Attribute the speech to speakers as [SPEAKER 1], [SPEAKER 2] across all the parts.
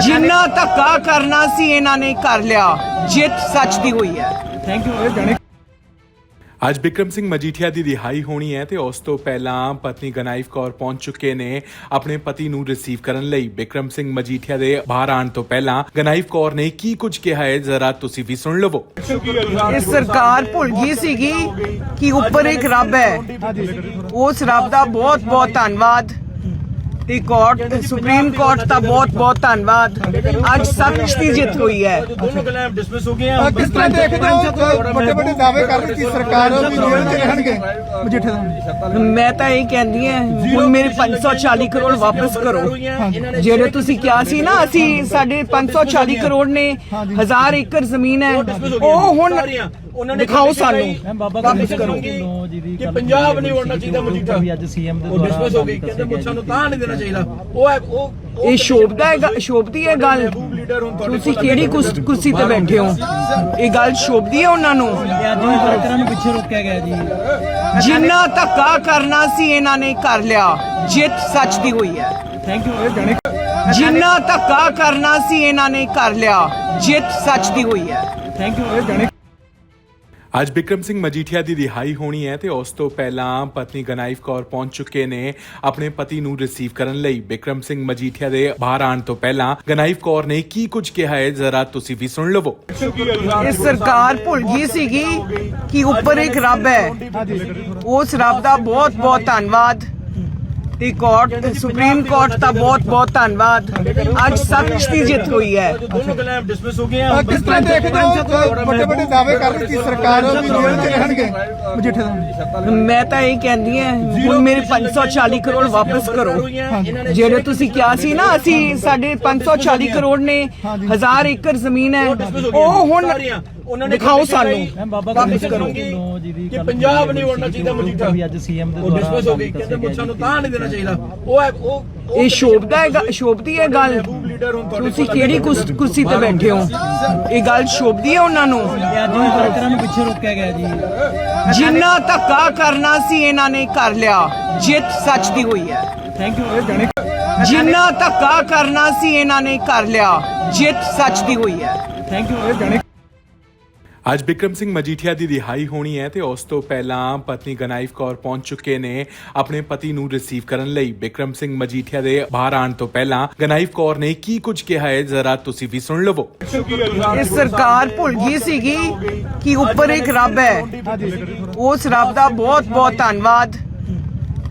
[SPEAKER 1] ਜਿੰਨਾ ਧੱਕਾ ਕਰਨਾ ਸੀ ਇਹਨਾਂ ਨੇ ਕਰ ਲਿਆ। ਜਿੱਤ ਸੱਚ ਦੀ ਹੋਈ ਹੈ।
[SPEAKER 2] ਥੈਂਕ ਯੂ ਜਾਣੇ
[SPEAKER 3] ਅੱਜ ਬਿਕਰਮ ਸਿੰਘ ਮਜੀਠੀਆ ਦੀ ਰਿਹਾਈ ਹੋਣੀ ਹੈ ਤੇ ਉਸ ਤੋਂ ਪਹਿਲਾਂ ਪਤਨੀ ਗਨਾਈਫ ਕੌਰ ਪਹੁੰਚ ਚੁੱਕੇ ਨੇ ਆਪਣੇ ਪਤੀ ਨੂੰ ਰਿਸੀਵ ਕਰਨ ਲਈ। ਬਿਕਰਮ ਸਿੰਘ ਮਜੀਠੀਆ ਦੇ ਬਾਹਰ ਆਉਣ ਤੋਂ ਪਹਿਲਾਂ ਗਨਾਈਫ ਕੌਰ ਨੇ ਕੀ ਕੁਝ ਕਿਹਾ ਹੈ ਜ਼ਰਾ ਤੁਸੀਂ ਵੀ ਸੁਣ ਲਵੋ।
[SPEAKER 1] ਇਹ ਸਰਕਾਰ ਭੁੱਲ ਗਈ ਸੀਗੀ ਕਿ ਉੱਪਰ ਇੱਕ ਰੱਬ ਹੈ। ਉਸ ਰੱਬ ਦਾ ਬਹੁਤ ਬਹੁਤ ਧੰਨਵਾਦ। ਤੇ ਕੋਰਟ ਸੁਪਰੀਮ ਕੋਰਟ ਦਾ ਬਹੁਤ ਬਹੁਤ ਧੰਨਵਾਦ। ਅੱਜ ਸੱਚ ਦੀ ਜਿੱਤ ਹੋਈ ਹੈ।
[SPEAKER 4] ਦੋਨੋਂ ਗੱਲਾਂ ਡਿਸਮਿਸ ਹੋ ਗਈਆਂ।
[SPEAKER 2] ਅਹ ਕਿਸ ਤਰ੍ਹਾਂ ਦੇਖਦੇ ਹੋ? ਵੱਡੇ ਵੱਡੇ ਦਾਅਵੇ ਕਰ ਰਹੀ ਸੀ ਸਰਕਾਰ ਵੀ ਜੇਲ੍ਹ 'ਚ ਰਹਿਣਗੇ? ਮਜੀਠੇ ਦਾ
[SPEAKER 1] ਮੈਂ ਤਾਂ ਇਹ ਕਹਿੰਦੀ ਹਾਂ ਹੁਣ ਮੇਰੇ 540 ਕਰੋੜ ਵਾਪਸ ਕਰੋ। ਜਿਹੜੇ ਤੁਸੀਂ ਕਿਹਾ ਸੀ ਨਾ ਅਸੀਂ ਸਾਡੇ 540 ਕਰੋੜ ਨੇ ਹਜ਼ਾਰ ਏਕੜ ਜ਼ਮੀਨ ਹੈ। ਉਹ ਹੁਣ
[SPEAKER 4] ਉਹਨਾਂ ਨੇ
[SPEAKER 1] ਦਿਖਾਓ ਸਾਨੂੰ।
[SPEAKER 2] ਮੈਂ ਬਾਬਾ
[SPEAKER 1] ਵਾਪਸ ਕਰੋ
[SPEAKER 4] ਕਿ ਪੰਜਾਬ ਨਹੀਂ ਵੜਨਾ ਚਾਹੀਦਾ ਮਜੀਠਾ
[SPEAKER 2] ਵੀ ਅੱਜ ਸੀਐਮ ਦੇ
[SPEAKER 4] ਉਹ ਡਿਸਮਿਸ ਹੋ ਗਈ। ਕਹਿੰਦੇ ਮੁੱਛਾਂ ਨੂੰ ਤਾਂ ਨਹੀਂ ਦੇਣਾ ਚਾਹੀਦਾ। ਉਹ ਹੈ ਉਹ
[SPEAKER 1] ਇਹ ਸ਼ੋਭਦਾ ਹੈ ਸ਼ੋਭਦੀ ਹੈ ਗੱਲ।
[SPEAKER 4] ਹੁਣ
[SPEAKER 1] ਤੁਸੀਂ ਕਿਹੜੀ ਕੁਰਸ- ਤੇ ਬੈਠੇ ਹੋ? ਇਹ ਗੱਲ ਸ਼ੋਭਦੀ ਹੈ ਉਹਨਾਂ ਨੂੰ?
[SPEAKER 2] ਵੀ ਵਰਕਰਾਂ ਨੂੰ ਪਿੱਛੇ ਰੋਕਿਆ ਗਿਆ ਜੀ।
[SPEAKER 1] ਜਿੰਨਾ ਧੱਕਾ ਕਰਨਾ ਸੀ ਇਹਨਾਂ ਨੇ ਕਰ ਲਿਆ। ਜਿੱਤ ਸੱਚ ਦੀ ਹੋਈ ਹੈ।
[SPEAKER 2] ਥੈਂਕ ਯੂ
[SPEAKER 1] ਜਿੰਨਾ ਧੱਕਾ ਕਰਨਾ ਸੀ ਇਹਨਾਂ ਨੇ ਕਰ ਲਿਆ। ਜਿੱਤ ਸੱਚ ਦੀ ਹੋਈ ਹੈ।
[SPEAKER 2] ਥੈਂਕ ਯੂ
[SPEAKER 3] ਅੱਜ ਬਿਕਰਮ ਸਿੰਘ ਮਜੀਠੀਆ ਦੀ ਰਿਹਾਈ ਹੋਣੀ ਹੈ ਤੇ ਉਸ ਤੋਂ ਪਹਿਲਾਂ ਪਤਨੀ ਗਨਾਈਫ ਕੌਰ ਪਹੁੰਚ ਚੁੱਕੇ ਨੇ ਆਪਣੇ ਪਤੀ ਨੂੰ ਰਿਸੀਵ ਕਰਨ ਲਈ। ਬਿਕਰਮ ਸਿੰਘ ਮਜੀਠੀਆ ਦੇ ਬਾਹਰ ਆਉਣ ਤੋਂ ਪਹਿਲਾਂ ਗਨਾਈਫ ਕੌਰ ਨੇ ਕੀ ਕੁਝ ਕਿਹਾ ਹੈ? ਜ਼ਰਾ ਤੁਸੀਂ ਵੀ ਸੁਣ ਲਵੋ।
[SPEAKER 1] ਇਹ ਸਰਕਾਰ ਭੁੱਲ ਗਈ ਸੀਗੀ ਕਿ ਉੱਪਰ ਇੱਕ ਰੱਬ ਹੈ। ਉਸ ਰੱਬ ਦਾ ਬਹੁਤ ਬਹੁਤ ਧੰਨਵਾਦ। ਤੇ ਕੋਰਟ ਸੁਪਰੀਮ ਕੋਰਟ ਦਾ ਬਹੁਤ ਬਹੁਤ ਧੰਨਵਾਦ। ਅੱਜ ਸੱਚ ਦੀ ਜਿੱਤ ਹੋਈ ਹੈ।
[SPEAKER 4] ਦੋਨੋਂ ਗੱਲਾਂ ਡਿਸਮਿਸ ਹੋ ਗਈਆਂ।
[SPEAKER 2] ਅਹ ਕਿਸ ਤਰ੍ਹਾਂ ਦੇਖਦੇ ਹੋ? ਵੱਡੇ ਵੱਡੇ ਦਾਅਵੇ ਕਰ ਰਹੀ ਸੀ ਸਰਕਾਰ ਵੀ ਜੇਲ੍ਹ 'ਚ ਰਹਿਣਗੇ? ਮਜੀਠੇ ਦਾ
[SPEAKER 1] ਮੈਂ ਤਾਂ ਇਹ ਕਹਿੰਦੀ ਹਾਂ ਹੁਣ ਮੇਰੇ 540 ਕਰੋੜ ਵਾਪਸ ਕਰੋ। ਜਿਹੜੇ ਤੁਸੀਂ ਕਿਹਾ ਸੀ ਨਾ ਅਸੀਂ ਸਾਡੇ 540 ਕਰੋੜ ਨੇ ਹਜ਼ਾਰ ਏਕੜ ਜ਼ਮੀਨ ਹੈ। ਉਹ ਹੁਣ
[SPEAKER 4] ਉਹਨਾਂ ਨੇ
[SPEAKER 1] ਦਿਖਾਓ ਸਾਨੂੰ।
[SPEAKER 2] ਮੈਂ ਬਾਬਾ
[SPEAKER 1] ਵਾਪਸ ਕਰੋ
[SPEAKER 4] ਕਿ ਪੰਜਾਬ ਨਹੀਂ ਵੜਨਾ ਚਾਹੀਦਾ ਮਜੀਠਾ
[SPEAKER 2] ਵੀ ਅੱਜ ਸੀਐਮ ਦੇ
[SPEAKER 4] ਉਹ ਡਿਸਮਿਸ ਹੋ ਗਈ। ਕਹਿੰਦੇ ਮੁੱਛਾਂ ਨੂੰ ਤਾਂ ਨਹੀਂ ਦੇਣਾ ਚਾਹੀਦਾ। ਉਹ ਹੈ ਉਹ
[SPEAKER 1] ਇਹ ਸ਼ੋਭਦਾ ਹੈ ਸ਼ੋਭਦੀ ਹੈ ਗੱਲ।
[SPEAKER 4] ਲੀਡਰ ਹੁਣ ਤੁਹਾਡੇ
[SPEAKER 1] ਤੁਸੀਂ ਕਿਹੜੀ ਕੁਰਸ- ਕੁਰਸੀ ਤੇ ਬੈਠੇ ਹੋ? ਇਹ ਗੱਲ ਸ਼ੋਭਦੀ ਹੈ ਉਹਨਾਂ ਨੂੰ?
[SPEAKER 2] ਅੱਜ ਵੀ ਵਰਕਰਾਂ ਨੂੰ ਪਿੱਛੇ ਰੋਕਿਆ ਗਿਆ ਜੀ।
[SPEAKER 1] ਜਿੰਨਾ ਧੱਕਾ ਕਰਨਾ ਸੀ ਇਹਨਾਂ ਨੇ ਕਰ ਲਿਆ। ਜਿੱਤ ਸੱਚ ਦੀ ਹੋਈ ਹੈ।
[SPEAKER 2] ਥੈਂਕ ਯੂ
[SPEAKER 1] ਜਿੰਨਾ ਧੱਕਾ ਕਰਨਾ ਸੀ ਇਹਨਾਂ ਨੇ ਕਰ ਲਿਆ। ਜਿੱਤ ਸੱਚ ਦੀ ਹੋਈ ਹੈ।
[SPEAKER 2] ਥੈਂਕ ਯੂ ਜਾਣੇ
[SPEAKER 3] ਅੱਜ ਬਿਕਰਮ ਸਿੰਘ ਮਜੀਠੀਆ ਦੀ ਰਿਹਾਈ ਹੋਣੀ ਹੈ ਤੇ ਉਸ ਤੋਂ ਪਹਿਲਾਂ ਪਤਨੀ ਗਨਾਈਫ ਕੌਰ ਪਹੁੰਚ ਚੁੱਕੇ ਨੇ ਆਪਣੇ ਪਤੀ ਨੂੰ ਰਿਸੀਵ ਕਰਨ ਲਈ। ਬਿਕਰਮ ਸਿੰਘ ਮਜੀਠੀਆ ਦੇ ਬਾਹਰ ਆਉਣ ਤੋਂ ਪਹਿਲਾਂ ਗਨਾਈਫ ਕੌਰ ਨੇ ਕੀ ਕੁਝ ਕਿਹਾ ਹੈ? ਜ਼ਰਾ ਤੁਸੀਂ ਵੀ ਸੁਣ ਲਵੋ।
[SPEAKER 1] ਇਹ ਸਰਕਾਰ ਭੁੱਲ ਗਈ ਸੀਗੀ ਕਿ ਉੱਪਰ ਇੱਕ ਰੱਬ ਹੈ। ਉਸ ਰੱਬ ਦਾ ਬਹੁਤ ਬਹੁਤ ਧੰਨਵਾਦ।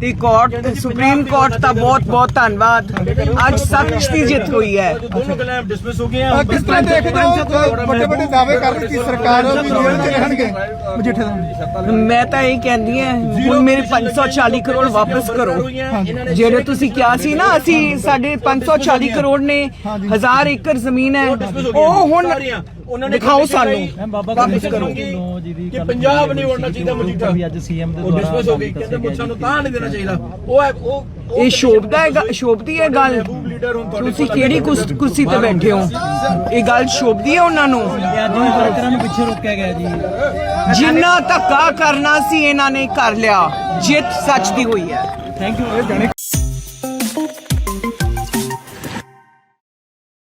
[SPEAKER 1] ਤੇ ਕੋਰਟ ਸੁਪਰੀਮ ਕੋਰਟ ਦਾ ਬਹੁਤ ਬਹੁਤ ਧੰਨਵਾਦ। ਅੱਜ ਸੱਚ ਦੀ ਜਿੱਤ ਹੋਈ ਹੈ।
[SPEAKER 4] ਦੋਨੋਂ ਗੱਲਾਂ ਡਿਸਮਿਸ ਹੋ ਗਈਆਂ।
[SPEAKER 2] ਅਹ ਕਿਸ ਤਰ੍ਹਾਂ ਦੇਖਦੇ ਹੋ? ਵੱਡੇ ਵੱਡੇ ਦਾਅਵੇ ਕਰ ਰਹੀ ਸੀ ਸਰਕਾਰ ਵੀ ਜੇਲ੍ਹ 'ਚ ਰਹਿਣਗੇ। ਮਜੀਠੇ ਦਾ
[SPEAKER 1] ਮੈਂ ਤਾਂ ਇਹ ਕਹਿੰਦੀ ਹਾਂ ਹੁਣ ਮੇਰੇ 540 ਕਰੋੜ ਵਾਪਸ ਕਰੋ। ਜਿਹੜੇ ਤੁਸੀਂ ਕਿਹਾ ਸੀ ਨਾ ਅਸੀਂ ਸਾਡੇ 540 ਕਰੋੜ ਨੇ ਹਜ਼ਾਰ ਏਕੜ ਜ਼ਮੀਨ ਹੈ। ਉਹ ਹੁਣ
[SPEAKER 4] ਉਹਨਾਂ ਨੇ
[SPEAKER 1] ਦਿਖਾਓ ਸਾਨੂੰ।
[SPEAKER 2] ਮੈਂ ਬਾਬਾ
[SPEAKER 1] ਵਾਪਸ
[SPEAKER 4] ਕਿ ਪੰਜਾਬ ਨਹੀਂ ਵੜਨਾ ਚਾਹੀਦਾ ਮਜੀਠਾ
[SPEAKER 2] ਵੀ ਅੱਜ ਸੀਐਮ ਦੇ
[SPEAKER 4] ਉਹ ਡਿਸਮਿਸ ਹੋ ਗਈ ਕਹਿੰਦੇ ਮੁੱਛਾਂ ਨੂੰ ਤਾਂ ਨਹੀਂ ਦੇਣਾ ਚਾਹੀਦਾ। ਉਹ ਹੈ ਉਹ ਉਹ
[SPEAKER 1] ਇਹ ਸ਼ੋਭਦਾ ਹੈ ਗ- ਸ਼ੋਭਦੀ ਹੈ ਗੱਲ।
[SPEAKER 4] ਲੀਡਰ ਹੁਣ ਤੁਹਾਡੇ
[SPEAKER 1] ਤੁਸੀਂ ਕਿਹੜੀ ਕੁਰਸ- ਕੁਰਸੀ ਤੇ ਬੈਠੇ ਹੋ? ਇਹ ਗੱਲ ਸ਼ੋਭਦੀ ਹੈ ਉਹਨਾਂ ਨੂੰ?
[SPEAKER 2] ਅੱਜ ਵੀ ਵਰਕਰਾਂ ਨੂੰ ਪਿੱਛੇ ਰੋਕਿਆ ਗਿਆ ਜੀ।
[SPEAKER 1] ਜਿੰਨਾ ਧੱਕਾ ਕਰਨਾ ਸੀ ਇਹਨਾਂ ਨੇ ਕਰ ਲਿਆ। ਜਿੱਤ ਸੱਚ ਦੀ ਹੋਈ ਹੈ।
[SPEAKER 2] Thank you